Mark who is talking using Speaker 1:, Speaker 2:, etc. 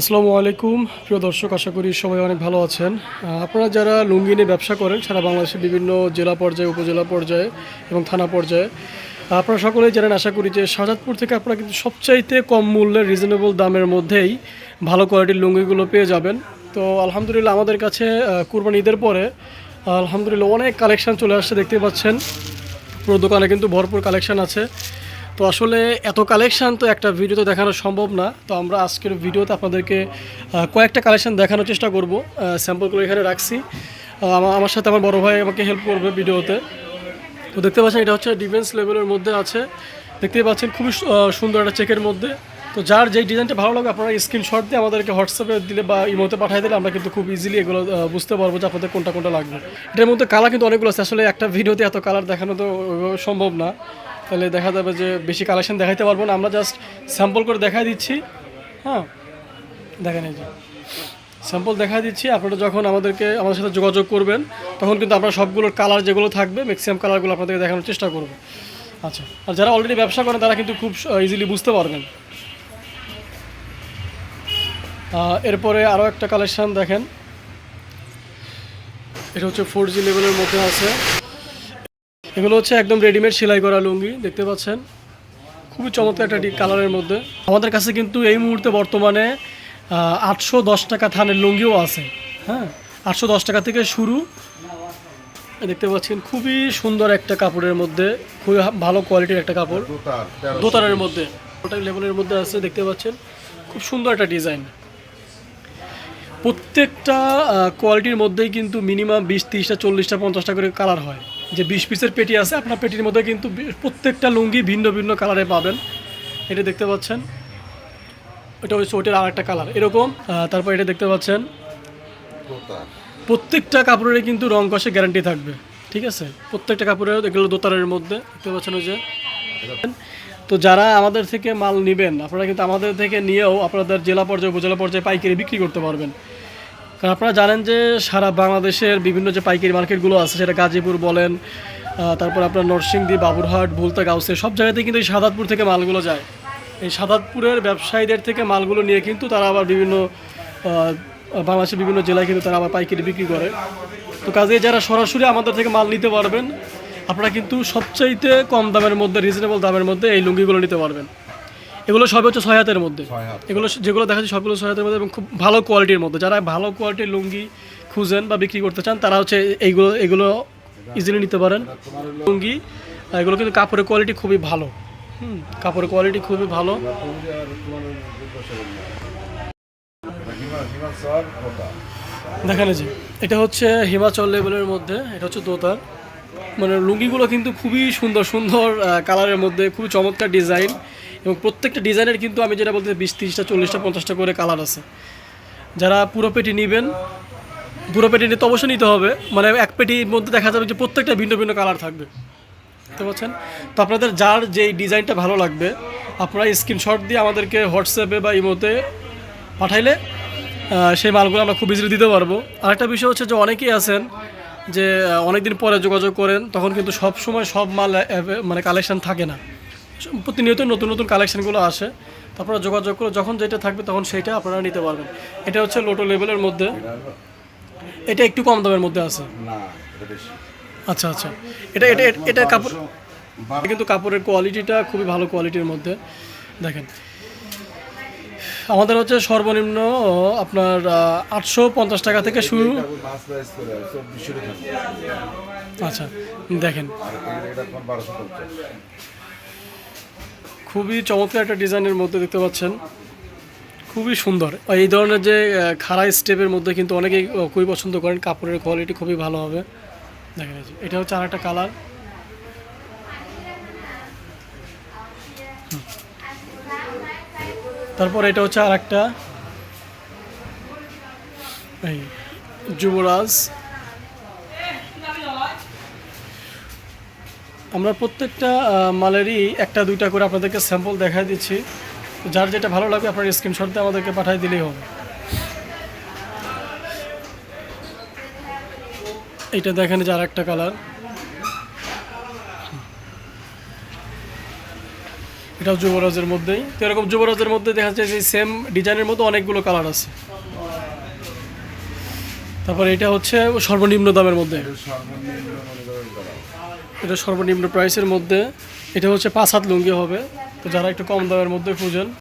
Speaker 1: আসসালামু আলাইকুম। প্রিয় দর্শক, আশা করি সবাই অনেক ভালো আছেন। আপনারা যারা লুঙ্গি নিয়ে ব্যবসা করেন, সারা বাংলাদেশের বিভিন্ন জেলা পর্যায়ে, উপজেলা পর্যায়ে এবং থানা পর্যায়ে, আপনারা সকলেই জানেন, আশা করি যে শাহজাদপুর থেকে আপনারা কিন্তু সবচাইতে কম মূল্যে রিজনেবল দামের মধ্যেই ভালো কোয়ালিটির লুঙ্গিগুলো পেয়ে যাবেন। তো আলহামদুলিল্লাহ আমাদের কাছে কুরবানি ঈদের পরে, আলহামদুলিল্লাহ অনেক কালেকশন চলে আসছে দেখতে পাচ্ছেন। পুরো দোকানে কিন্তু ভরপুর কালেকশান আছে। তো আসলে এত কালেকশন তো একটা ভিডিওতে দেখানো সম্ভব না। তো আমরা আজকের ভিডিওতে আপনাদেরকে কয়েকটা কালেকশন দেখানোর চেষ্টা করব। স্যাম্পলগুলো এখানে রাখছি। আমার সাথে আমার বড় ভাই আমাকে হেল্প করবে ভিডিওতে তো দেখতে পাচ্ছেন এটা হচ্ছে ডিফেন্স লেভেলের মধ্যে আছে। দেখতে পাচ্ছেন খুবই সুন্দর একটা চেকের মধ্যে। তো যার যেই ডিজাইনটা ভালো লাগে আপনারা স্ক্রিনশট দিয়ে আমাদেরকে হোয়াটসঅ্যাপে দিলে বা ইমোতে পাঠিয়ে দিলে আমরা কিন্তু খুব ইজিলি এগুলো বুঝতে পারব যে আপনাদের কোনটা কোনটা লাগবে। এটার মধ্যে কালার কিন্তু অনেকগুলো আছে। আসলে একটা ভিডিওতে এত কালার দেখানো তো সম্ভব না। তাহলে দেখা যাবে যে বেশি কালেকশন দেখাইতে পারব না। আমরা জাস্ট স্যাম্পল করে দেখাই দিচ্ছি। হ্যাঁ দেখেন এই যে। স্যাম্পল দেখা দিচ্ছি। আপনারা যখন আমাদেরকে, আমাদের সাথে যোগাযোগ করবেন, তখন কিন্তু আমরা সবগুলোর কালার যেগুলো থাকবে ম্যাক্সিমাম কালারগুলো আপনাদেরকে দেখানোর চেষ্টা করব। আচ্ছা আর যারা অলরেডি ব্যবসা করেন, তারা কিন্তু খুব ইজিলি বুঝতে পারবেন। এরপরে আরও একটা কালেকশান দেখেন। এটা হচ্ছে ফোর জি লেভেলের মধ্যে আছে। এগুলো হচ্ছে একদম রেডিমেড সেলাই করা লুঙ্গি, দেখতে পাচ্ছেন? খুবই চমৎকার একটা কালারের মধ্যে। আমাদের কাছে কিন্তু এই মুহূর্তে বর্তমানে আটশো দশ টাকা থানের লুঙ্গিও আছে। হ্যাঁ আটশো দশ টাকা থেকে শুরু। দেখতে পাচ্ছেন, খুবই সুন্দর একটা কাপড়ের মধ্যে, খুবই ভালো কোয়ালিটির একটা কাপড়। দোতারের মধ্যে ওটা লেভেলের মধ্যে আছে, দেখতে পাচ্ছেন। খুব সুন্দর একটা ডিজাইন। প্রত্যেকটা কোয়ালিটির মধ্যেই কিন্তু মিনিমাম বিশ, তিরিশটা, চল্লিশটা, পঞ্চাশটা করে কালার হয়। যে বিশ পিসের পেটি আছে, আপনার পেটির মধ্যে কিন্তু প্রত্যেকটা লুঙ্গি ভিন্ন ভিন্ন কালারে পাবেন। এটা দেখতে পাচ্ছেন। এটা হচ্ছে ওইটার আর একটা কালার। এরকম তারপর এটা দেখতে পাচ্ছেন। প্রত্যেকটা কাপড়ের কিন্তু রং কষে গ্যারান্টি থাকবে। ঠিক আছে? প্রত্যেকটা কাপড়ের এগুলো দোতারের মধ্যে। দেখতে পাচ্ছেন ওই যে। তো যারা আমাদের থেকে মাল নেবেন, আপনারা কিন্তু আমাদের থেকে নিয়েও আপনাদের জেলা পর্যায়ে, উপজেলা পর্যায়ে পাইকারি বিক্রি করতে পারবেন। কারণ আপনারা জানেন যে সারা বাংলাদেশের বিভিন্ন যে পাইকারি মার্কেটগুলো আছে, সেটা গাজীপুর বলেন তারপর আপনার নরসিংদী, বাবুরহাট, ভুলতা, গাউসে, সব জায়গাতেই কিন্তু এই সাদাতপুর থেকে মালগুলো যায়। এই সাদাতপুরের ব্যবসায়ীদের থেকে মালগুলো নিয়ে কিন্তু তারা আবার বিভিন্ন বাংলাদেশের বিভিন্ন জেলায় কিন্তু তারা আবার পাইকারি বিক্রি করে। তো কাজে যারা সরাসরি আমাদের থেকে মাল নিতে পারবেন, আপনারা কিন্তু সবচাইতে কম দামের মধ্যে রিজনেবল দামের মধ্যে এই লুঙ্গিগুলো নিতে পারবেন। এগুলো সব হচ্ছে ছয় হাতের মধ্যে। এগুলো যেগুলো দেখা যাচ্ছে সবগুলো ছয় হাতের মধ্যে এবং খুব ভালো কোয়ালিটির মধ্যে। যারা ভালো কোয়ালিটির লুঙ্গি খুঁজেন বা বিক্রি করতে চান তারা হচ্ছে এইগুলো এগুলো ইজিলি নিতে পারেন। লুঙ্গি আর এগুলো কিন্তু কাপড়ের কোয়ালিটি খুবই ভালো। হুম কাপড়ের কোয়ালিটি খুবই ভালো। দেখেন যে এটা হচ্ছে হিমাচল লেভেলের মধ্যে এটা হচ্ছে দোতার মানে লুঙ্গিগুলো কিন্তু খুবই সুন্দর সুন্দর কালারের মধ্যে, খুবই চমৎকার ডিজাইন এবং প্রত্যেকটা ডিজাইনের কিন্তু আমি যেটা বলতে বিশ, তিরিশটা, চল্লিশটা, পঞ্চাশটা করে কালার আছে। যারা পুরো পেটি নেবেন, পুরো পেটি নিতে অবশ্যই নিতে হবে মানে এক পেটির মধ্যে দেখা যাবে যে প্রত্যেকটা ভিন্ন ভিন্ন কালার থাকবে। বুঝতে পারছেন? তো আপনাদের যার যেই ডিজাইনটা ভালো লাগবে, আপনারা স্ক্রিনশট দিয়ে আমাদেরকে হোয়াটসঅ্যাপে বা ইমোতে পাঠাইলে সেই মালগুলো আমরা খুব ইজিলি দিতে পারব। আরেকটা বিষয় হচ্ছে যে অনেকেই আছেন যে অনেক দিন পরে যোগাযোগ করেন তখন কিন্তু সব সময় সব মাল মানে কালেকশন থাকে না। প্রতিনিয়ত নতুন নতুন কালেকশনগুলো আসে। তারপরে যোগাযোগ করে যখন যেটা থাকবে তখন সেইটা আপনারা নিতে পারবেন। এটা হচ্ছে লোটো লেভেলের মধ্যে। এটা একটু কম দামের মধ্যে আছে। আচ্ছা আচ্ছা। এটা এটা- এটা কাপড় কিন্তু কাপড়ের কোয়ালিটিটা খুবই ভালো কোয়ালিটির মধ্যে। দেখেন আমাদের হচ্ছে সর্বনিম্ন আপনার আটশো পঞ্চাশ টাকা থেকে শুরু। আচ্ছা দেখেন। খুবই চমৎকার একটা ডিজাইনের মধ্যে দেখতে পাচ্ছেন। খুবই সুন্দর। এই ধরনের যে খাড়া স্টেপের মধ্যে কিন্তু অনেকেই খুবই পছন্দ করেন। কাপড়ের কোয়ালিটি খুবই ভালো হবে। দেখেন এটা হচ্ছে আর একটা কালার তারপর এটা হচ্ছে আরেকটা। এই যুবরাজ। আমরা প্রত্যেকটা মালেরই একটা, দুইটা করে আপনাদেরকে স্যাম্পল দেখাই দিচ্ছি। যার যেটা ভালো লাগবে আপনার স্ক্রিনশট দিয়ে আমাদেরকে পাঠিয়ে দিলেই হবে। এইটা দেখেন যে আর একটা কালার এটাও যুবরাজের মধ্যেই। তো এরকম যুবরাজের মধ্যে দেখা যায় যে সেম ডিজাইনের মতো অনেকগুলো কালার আছে। তারপরে এটা হচ্ছে সর্বনিম্ন দামের মধ্যে।
Speaker 2: এটা সর্বনিম্ন মনে
Speaker 1: প্রাইসের মধ্যে। এটা হচ্ছে পাঁচ হাত লুঙ্গি হবে। তো যারা একটু কম দামের মধ্যে খুঁজেন।